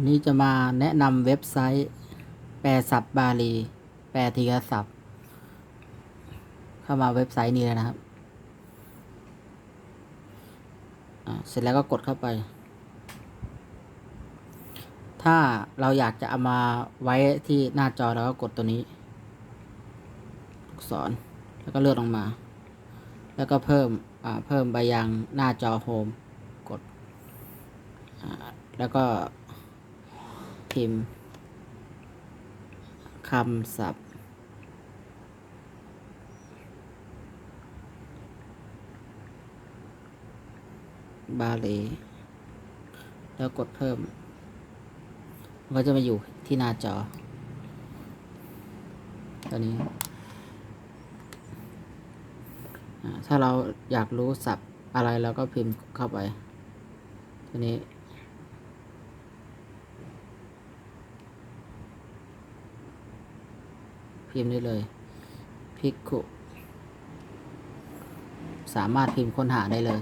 วันนี้จะมาแนะนำเว็บไซต์ แปลศัพท์บาลี แปลทีละศัพท์ เข้ามาเว็บไซต์นี้เลยนะครับเสร็จแล้วก็กดเข้าไป ถ้าเราอยากจะเอามาไว้ที่หน้าจอเราก็กดตัวนี้ลูกศรแล้วก็เลื่อนลงมา แล้วก็เพิ่มเพิ่มไปยังหน้าจอโฮมกดแล้วก็ พิมพ์คำศัพท์ บาลีแล้วกดเพิ่ม ก็จะมาอยู่ที่หน้าจอ ตอนนี้ ถ้าเราอยากรู้ศัพท์อะไรเราก็พิมพ์เข้าไปตัวนี้ พิมพ์ได้เลยพิกขุสามารถพิมพ์ค้นหาได้เลย